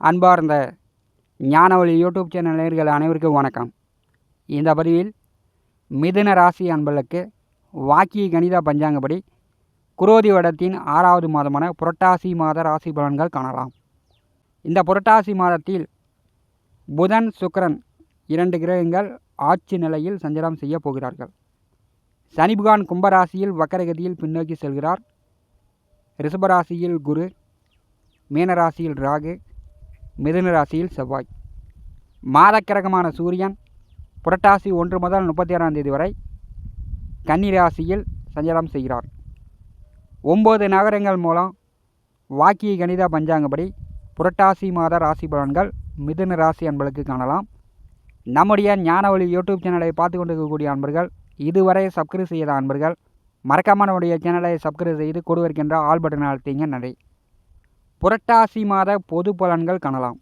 அன்பார்ந்த ஞானவழி YouTube channel நேர்கள் அனைவருக்கும் வணக்கம். இந்த பதிவில் மிதுன ராசி அன்பர்களுக்கு வாக்கிய கணித பஞ்சாங்கப்படி குரோதி வடத்தின் ஆறாவது மாதமான புரட்டாசி மாத ராசி பலன்கள் காணலாம். இந்த புரட்டாசி மாதத்தில் புதன் சுக்கரன் இரண்டு கிரகங்கள் ஆட்சி நிலையில் சஞ்சலம் செய்ய போகிறார்கள். சனிபுகான் கும்பராசியில் வக்கரகதியில் பின்னோக்கி செல்கிறார். ரிஷபராசியில் குரு மீனராசியில் ராகு மிதுன ராசியில் செவ்வாய். மாதக்கிரகமான சூரியன் புரட்டாசி ஒன்று முதல் முப்பத்தி ஆறாம் தேதி வரை கன்னி ராசியில் சஞ்சாரம் செய்கிறார். ஒம்பது நகரங்கள் மூலம் வாக்கிய கணித பஞ்சாங்கப்படி புரட்டாசி மாத ராசி பலன்கள் மிதுன ராசி அன்பர்களுக்கு காணலாம். நம்முடைய ஞானவழி யூடியூப் சேனலை பார்த்து கொண்டிருக்கக்கூடிய அன்பர்கள் இதுவரை சப்ஸ்கிரைப் செய்யாத அன்பர்கள் மறக்காம நம்முடைய சேனலை சப்ஸ்கிரைப் செய்து கொடுவிருக்கின்ற ஆல் பட்டன் அழுத்திங்க. நன்றி. புரட்டாசி மாத பொது பலன்கள் காணலாம்.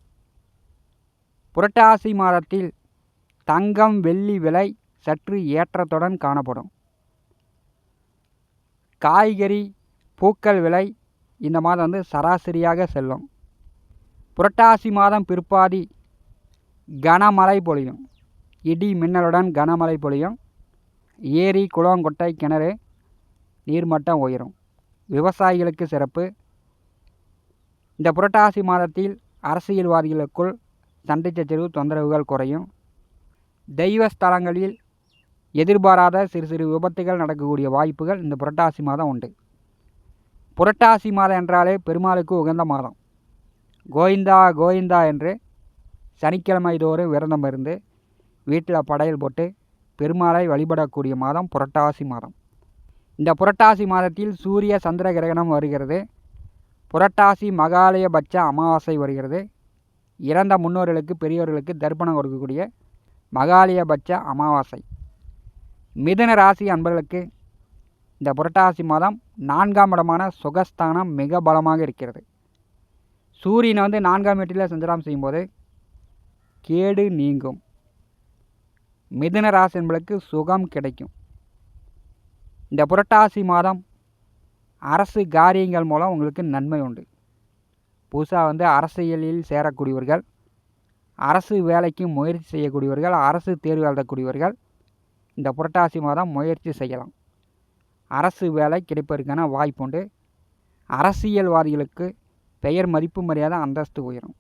புரட்டாசி மாதத்தில் தங்கம் வெள்ளி விலை சற்று ஏற்றத்துடன் காணப்படும். காய்கறி பூக்கள் விலை இந்த மாதம் வந்து சராசரியாக செல்லும். புரட்டாசி மாதம் பிற்பாதி கனமழை பொழியும். இடி மின்னலுடன் கனமழை பொழியும். ஏரி குளம் கொட்டை கிணறு நீர்மட்டம் உயரும். விவசாயிகளுக்கு சிறப்பு. இந்த புரட்டாசி மாதத்தில் அரசியல்வாதிகளுக்குள் சண்டை சச்சரவு தொந்தரவுகள் குறையும். தெய்வ ஸ்தலங்களில் எதிர்பாராத சிறு சிறு விபத்துகள் நடக்கக்கூடிய வாய்ப்புகள் இந்த புரட்டாசி மாதம் உண்டு. புரட்டாசி மாதம் என்றாலே பெருமாளுக்கு உகந்த மாதம். கோவிந்தா கோவிந்தா என்று சனிக்கிழமை தோறும் விரதம் இருந்து வீட்டில் படையல் போட்டு பெருமாளை வழிபடக்கூடிய மாதம் புரட்டாசி மாதம். இந்த புரட்டாசி மாதத்தில் சூரிய சந்திர கிரகணம் வருகிறது. புரட்டாசி மகாலயபட்ச அமாவாசை வருகிறது. இறந்த முன்னோர்களுக்கு பெரியோர்களுக்கு தர்ப்பணம் கொடுக்கக்கூடிய மகாலயபட்ச அமாவாசை. மிதுன ராசி அன்பர்களுக்கு இந்த புரட்டாசி மாதம் நான்காம் இடமான சுகஸ்தானம் மிக பலமாக இருக்கிறது. சூரியனை வந்து நான்காம் வீட்டில் சஞ்சலம் செய்யும்போது கேடு நீங்கும். மிதுன ராசி என்பளுக்கு சுகம் கிடைக்கும். இந்த புரட்டாசி மாதம் அரசு காரியங்கள் மூலம் உங்களுக்கு நன்மை உண்டு. புதுசாக வந்து அரசியலில் சேரக்கூடியவர்கள் அரசு வேலைக்கு முயற்சி செய்யக்கூடியவர்கள் அரசு தேர்வு எழுதக்கூடியவர்கள் இந்த புரட்டாசி மாதம் முயற்சி செய்யலாம். அரசு வேலை கிடைப்பதற்கான வாய்ப்பு உண்டு. அரசியல்வாதிகளுக்கு பெயர் மதிப்பு மரியாதை அந்தஸ்து உயரும்.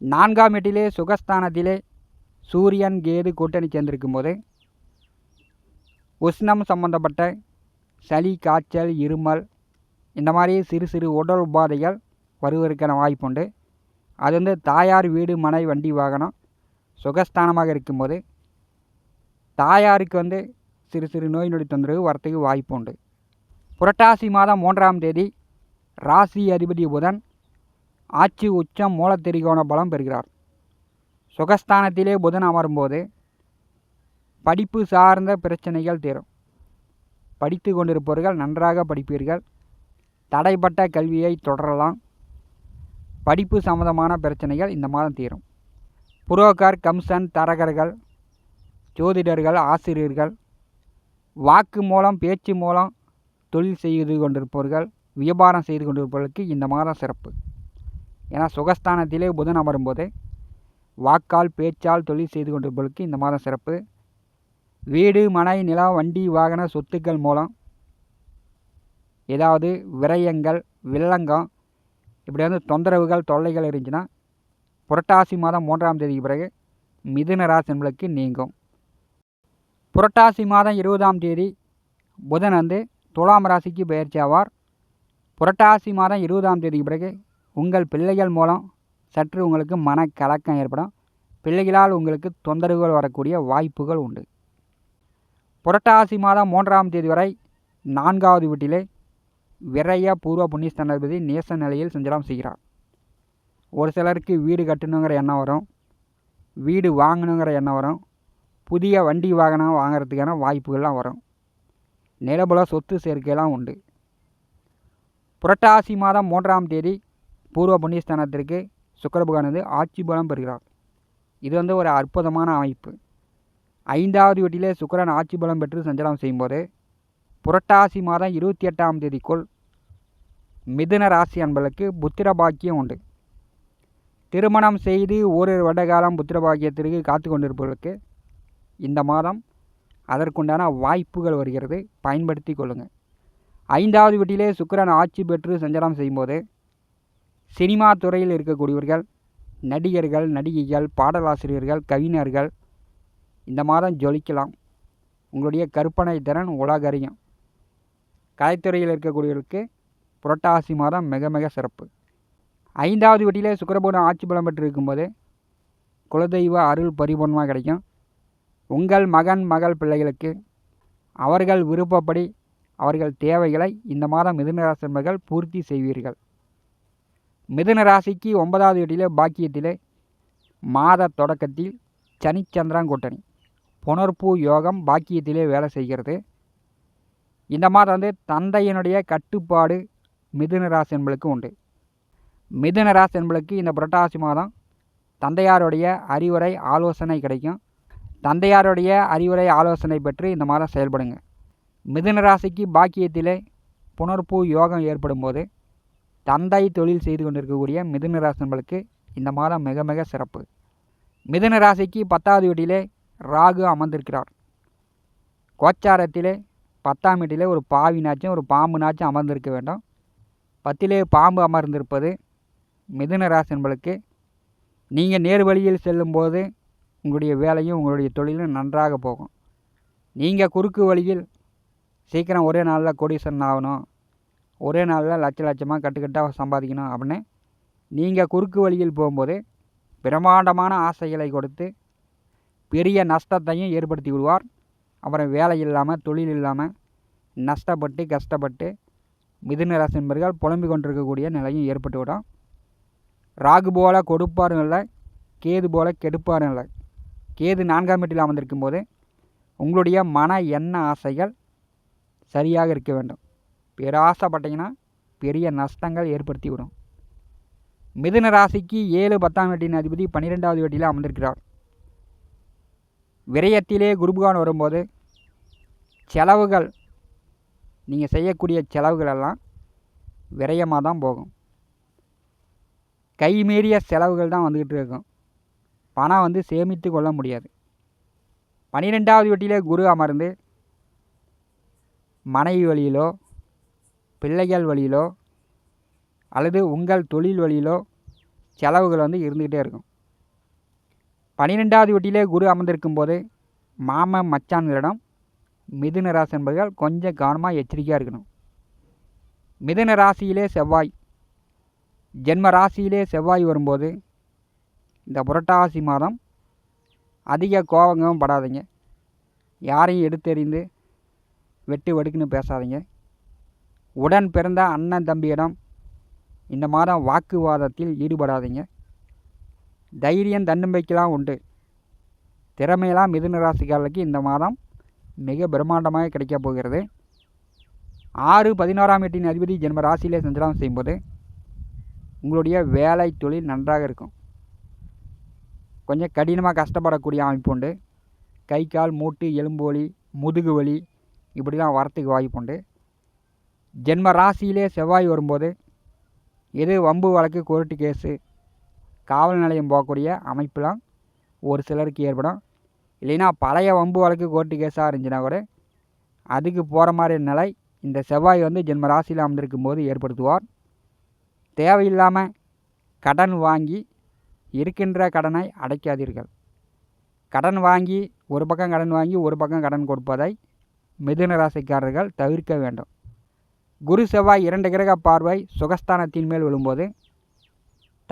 நான்காம் எட்டிலே சுகஸ்தானத்திலே சூரியன் கேது கூட்டணி சேர்ந்திருக்கும் போது உஷ்ணம் சம்பந்தப்பட்ட சளி காய்ச்சல் இருமல் இந்த மாதிரி சிறு சிறு உடல் உபாதைகள் வருவதற்கான வாய்ப்புண்டு அது வந்து தாயார் வீடு மனை வண்டி வாகனம் சுகஸ்தானமாக இருக்கும்போது தாயாருக்கு வந்து சிறு சிறு நோய் நொடி தொந்தரவு வரத்துக்கு வாய்ப்பு உண்டு. புரட்டாசி மாதம் மூன்றாம் தேதி ராசி அதிபதி புதன் ஆட்சி உச்சம் மூலத்திரிகோண பலம் பெறுகிறார். சுகஸ்தானத்திலே புதன் அமரும்போது படிப்பு சார்ந்த பிரச்சனைகள் தீரும். படித்து கொண்டிருப்பவர்கள் நன்றாக படிப்பீர்கள். தடைப்பட்ட கல்வியை தொடரலாம். படிப்பு சம்பந்தமான பிரச்சனைகள் இந்த மாதம் தீரும். புரோக்கர் கம்சன் தரகர்கள் ஜோதிடர்கள் ஆசிரியர்கள் வாக்கு மூலம் பேச்சு மூலம் தொழில் செய்து கொண்டிருப்பவர்கள் வியாபாரம் செய்து கொண்டிருப்பவர்களுக்கு இந்த மாதம் சிறப்பு. ஏன்னா சுகஸ்தானத்திலே புதன் அமரும்போது வாக்கால் பேச்சால் தொழில் செய்து கொண்டிருப்பவர்களுக்கு இந்த மாதம் சிறப்பு. வீடு மனை நிலம் வண்டி வாகன சொத்துக்கள் மூலம் ஏதாவது விரயங்கள் வில்லங்கம் இப்படி வந்து தொந்தரவுகள் தொல்லைகள் இருந்துச்சுன்னா புரட்டாசி மாதம் மூன்றாம் தேதிக்கு பிறகு மிதுன ராசி நீங்கும். புரட்டாசி மாதம் இருபதாம் தேதி புதன் வந்து துலாம் ராசிக்கு பயிற்சி ஆவார். புரட்டாசி மாதம் இருபதாம் தேதிக்கு பிறகு உங்கள் பிள்ளைகள் மூலம் சற்று உங்களுக்கு மனக்கலக்கம் ஏற்படும். பிள்ளைகளால் உங்களுக்கு தொந்தரவுகள் வரக்கூடிய வாய்ப்புகள் உண்டு. புரட்டாசி மாதம் மூன்றாம் தேதி வரை நான்காவது வீட்டிலே விரைய பூர்வ புண்ணியஸ்தானாதிபதி நேச நிலையில் சஞ்சலம் செய்கிறார். ஒரு சிலருக்கு வீடு கட்டணுங்கிற எண்ணம் வரும். வீடு வாங்கணுங்கிற எண்ணம் வரும். புதிய வண்டி வாகனம் வாங்குறதுக்கான வாய்ப்புகள்லாம் வரும். நிலபுல சொத்து சேர்க்கையெல்லாம் உண்டு. புரட்டாசி மாதம் மூன்றாம் தேதி பூர்வ புண்ணியஸ்தானத்திற்கு சுக்கர ஆட்சி பலம் பெறுகிறார். இது வந்து ஒரு அற்புதமான அமைப்பு. ஐந்தாவது வீட்டிலே சுக்கரன் ஆட்சி பலம் பெற்று சஞ்சாரம் செய்யும்போது புரட்டாசி மாதம் இருபத்தி எட்டாம் தேதிக்குள் மிதுன ராசி அன்பர்களுக்கு புத்திர பாக்கியம் உண்டு. திருமணம் செய்து ஓரிரு வருட காலம் புத்திரபாக்கியத்திற்கு காத்து கொண்டிருப்பவர்களுக்கு இந்த மாதம் அதற்குண்டான வாய்ப்புகள் வருகிறது. பயன்படுத்தி கொள்ளுங்கள் ஐந்தாவது வீட்டிலே சுக்கரன் ஆட்சி பெற்று சஞ்சாரம் செய்யும்போது சினிமா துறையில் இருக்கக்கூடியவர்கள் நடிகர்கள் நடிகைகள் பாடலாசிரியர்கள் கவிஞர்கள் இந்த மாதம் ஜொலிக்கலாம். உங்களுடைய கற்பனை திறன் உலகறியும். கலைத்துறையில் இருக்கக்கூடியவர்களுக்கு புரட்டாசி மாதம் மிக மிக சிறப்பு. ஐந்தாவது வீட்டிலே சுக்கிரபுரம் ஆட்சி பலம் பெற்று இருக்கும்போது குலதெய்வ அருள் பரிபூர்ணமாக கிடைக்கும். உங்கள் மகன் மகள் பிள்ளைகளுக்கு அவர்கள் விருப்பப்படி அவர்கள் தேவைகளை இந்த மாதம் மிதுன பூர்த்தி செய்வீர்கள். மிதுன ராசிக்கு ஒன்பதாவது வீட்டிலே பாக்கியத்திலே மாத தொடக்கத்தில் சனிச்சந்திரன் கூட்டணி. புனர்பூ யோகம் பாக்கியத்திலே வேலை செய்கிறது. இந்த மாதம் வந்து தந்தையினுடைய கட்டுப்பாடு மிதுன ராசி என்பளுக்கு உண்டு. மிதுன ராசி என்பளுக்கு இந்த புரட்டாசி மாதம் தந்தையாருடைய அறிவுரை ஆலோசனை கிடைக்கும். தந்தையாருடைய அறிவுரை ஆலோசனை பெற்று இந்த மாதம் செயல்படுங்க. மிதுன ராசிக்கு பாக்கியத்திலே புனர்பூ யோகம் ஏற்படும் போது தந்தை தொழில் செய்து கொண்டிருக்கக்கூடிய மிதுன ராசி நண்பர்களுக்கு இந்த மாதம் மிக மிக சிறப்பு. மிதுன ராசிக்கு பத்தாவது வீட்டிலே ராகு அமர்ந்திருக்கிறார். கோச்சாரத்திலே பத்தாம் வீட்டிலே ஒரு பாவினாச்சும் ஒரு பாம்புனாச்சும் அமர்ந்திருக்க வேண்டும். பத்திலே பாம்பு அமர்ந்திருப்பது மிதுன ராசி நீங்கள் நேர் வழியில் செல்லும்போது உங்களுடைய வேலையும் உங்களுடைய தொழிலும் நன்றாக போகும். நீங்கள் குறுக்கு வழியில் சீக்கிரம் ஒரே நாளில் கோடீஸ்வரன் ஆகணும் ஒரே நாளில் லட்ச லட்சமாக கட்டுக்கட்டாக சம்பாதிக்கணும் அப்படின்னு நீங்கள் குறுக்கு வழியில் போகும்போது பிரம்மாண்டமான ஆசைகளை கொடுத்து பெரிய நஷ்டத்தையும் ஏற்படுத்தி விடுவார். அப்புறம் வேலை இல்லாமல் தொழில் இல்லாமல் நஷ்டப்பட்டு கஷ்டப்பட்டு மிதுன ராசி என்பர்கள் புலம்பிக் கொண்டிருக்கக்கூடிய நிலையும் ஏற்பட்டு விடும். ராகு போல கொடுப்பாரும் இல்லை கேது போல கெடுப்பாரும் இல்லை கேது நான்காம் வீட்டில் அமர்ந்திருக்கும் போது உங்களுடைய மன எண்ண ஆசைகள் சரியாக இருக்க வேண்டும். பேராசைப்பட்டீங்கன்னா பெரிய நஷ்டங்கள் ஏற்படுத்தி விடும். மிதுன ராசிக்கு ஏழு பத்தாம் வீட்டின் அதிபதி பன்னிரெண்டாவது வீட்டில் அமர்ந்திருக்கிறார். விரயத்திலே குருபகான் வரும்போது செலவுகள் நீங்கள் செய்யக்கூடிய செலவுகள் எல்லாம் விரயமாக தான் போகும். கைமீறிய செலவுகள் தான் வந்துக்கிட்டு இருக்கும். பணம் வந்து சேமித்து கொள்ள முடியாது. பன்னிரெண்டாவது வீட்டிலே குரு அமர்ந்து மனைவி வழியிலோ பிள்ளைகள் வழியிலோ அல்லது உங்கள் தொழில் வழியிலோ செலவுகள் வந்து இருந்துக்கிட்டே இருக்கும். பன்னிரெண்டாவது வீட்டிலே குரு அமர்ந்திருக்கும் போது மாமன் மச்சான்களிடம் மிதுன ராசி என்பவர்கள் கொஞ்சம் கவனமாக எச்சரிக்கையாக இருக்கணும். மிதுன ராசியிலே செவ்வாய் ஜென்ம ராசியிலே செவ்வாய் வரும்போது இந்த புரட்டாசி மாதம் அதிக கோபங்கவும் படாதீங்க. யாரையும் எடுத்தெறிந்து வெட்டு வெடுக்குன்னு பேசாதீங்க. உடன் பிறந்த அண்ணன் தம்பியிடம் இந்த மாதம் வாக்குவாதத்தில் ஈடுபடாதீங்க. தைரியம் தன்னம்பிக்கைலாம் உண்டு. திறமையெல்லாம் மிதுன ராசிக்காரர்களுக்கு இந்த மாதம் மிக பிரம்மாண்டமாக கிடைக்கப் போகிறது. ஆறு பதினோராம் எட்டின் அதிபதி ஜென்ம ராசியிலே சஞ்சலம் செய்யும்போது உங்களுடைய வேலை தொழில் நன்றாக இருக்கும். கொஞ்சம் கடினமாக கஷ்டப்படக்கூடிய அமைப்பு உண்டு. கை கால் மூட்டு எலும்பு வலி முதுகு வலி இப்படிலாம் வரத்துக்கு வாய்ப்பு உண்டு. ஜென்ம ராசியிலே செவ்வாய் வரும்போது எது வம்பு வழக்கு கோர்ட்டு கேஸு காவல் நிலையம் போகக்கூடிய அமைப்புலாம் ஒரு சிலருக்கு ஏற்படும். இல்லைன்னா பழைய வம்பு வழக்கு கோர்ட்டு கேஸாக இருந்துச்சுன்னா கூட அதுக்கு போகிற மாதிரி நிலை இந்த செவ்வாய் வந்து ஜென்ம ராசியில் அமர்ந்திருக்கும் போது ஏற்படுத்துவார். தேவையில்லாமல் கடன் வாங்கி இருக்கின்ற கடனை அடைக்காதீர்கள். கடன் வாங்கி ஒரு பக்கம் கடன் வாங்கி ஒரு பக்கம் கடன் கொடுப்பதை மிதுன ராசிக்காரர்கள் தவிர்க்க வேண்டும். குரு செவ்வாய் இரண்டு கிரக பார்வை சுகஸ்தானத்தின் மேல் விழும்போது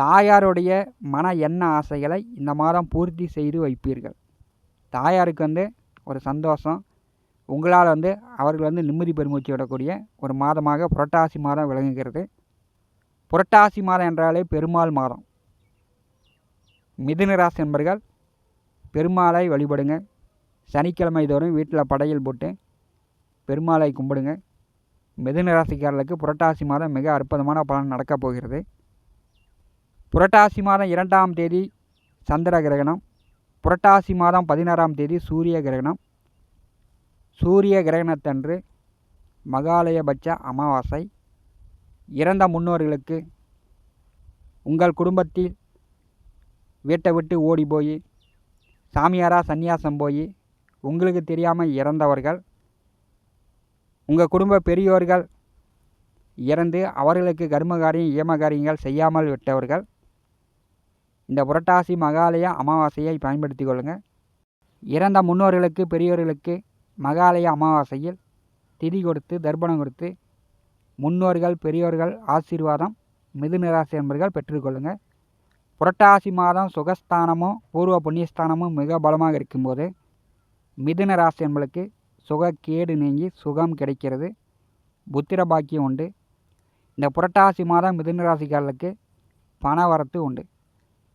தாயாருடைய மன எண்ண ஆசைகளை இந்த மாதம் பூர்த்தி செய்து வைப்பீர்கள். தாயாருக்கு வந்து ஒரு சந்தோஷம். உங்களால் வந்து அவர்கள் வந்து நிம்மதி பெருமூச்சு விடக்கூடிய ஒரு மாதமாக புரட்டாசி மாதம் விளங்குகிறது. புரட்டாசி மாதம் என்றாலே பெருமாள் மாதம். மிதுனராசி என்பர்கள் பெருமாளை வழிபடுங்க. சனிக்கிழமை தோறும் வீட்டில் படையல் போட்டு பெருமாளை கும்பிடுங்க. மிதுன ராசிக்காரர்களுக்கு புரட்டாசி மாதம் மிக அற்புதமான பலன் நடக்கப் போகிறது. புரட்டாசி மாதம் இரண்டாம் தேதி சந்திர கிரகணம் புரட்டாசி மாதம் பதினாறாம் தேதி சூரிய கிரகணம். சூரிய கிரகணத்தன்று மகாலயபட்ச அமாவாசை. இறந்த முன்னோர்களுக்கு உங்கள் குடும்பத்தில் வீட்டை விட்டு ஓடி போய் சாமியாராக சந்நியாசம் போய் உங்களுக்கு தெரியாமல் இறந்தவர்கள் உங்கள் குடும்ப பெரியோர்கள் இறந்து அவர்களுக்கு கர்மகாரியம் ஏமகாரியங்கள் செய்யாமல் விட்டவர்கள் இந்த புரட்டாசி மகாலய அமாவாசையை பயன்படுத்தி கொள்ளுங்கள் இறந்த முன்னோர்களுக்கு பெரியோர்களுக்கு மகாலய அமாவாசையில் திதி கொடுத்து தர்ப்பணம் கொடுத்து முன்னோர்கள் பெரியோர்கள் ஆசீர்வாதம் மிதுனராசி என்பர்கள் பெற்றுக்கொள்ளுங்கள் புரட்டாசி மாதம் சுகஸ்தானமும் பூர்வ புண்ணியஸ்தானமும் மிக பலமாக இருக்கும்போது மிதுன ராசி என்பளுக்கு சுக கேடு நீங்கி சுகம் கிடைக்கிறது. புத்திர பாக்கியம் உண்டு. இந்த புரட்டாசி மாதம் மிதுன ராசிக்காரர்களுக்கு பண வரத்து உண்டு.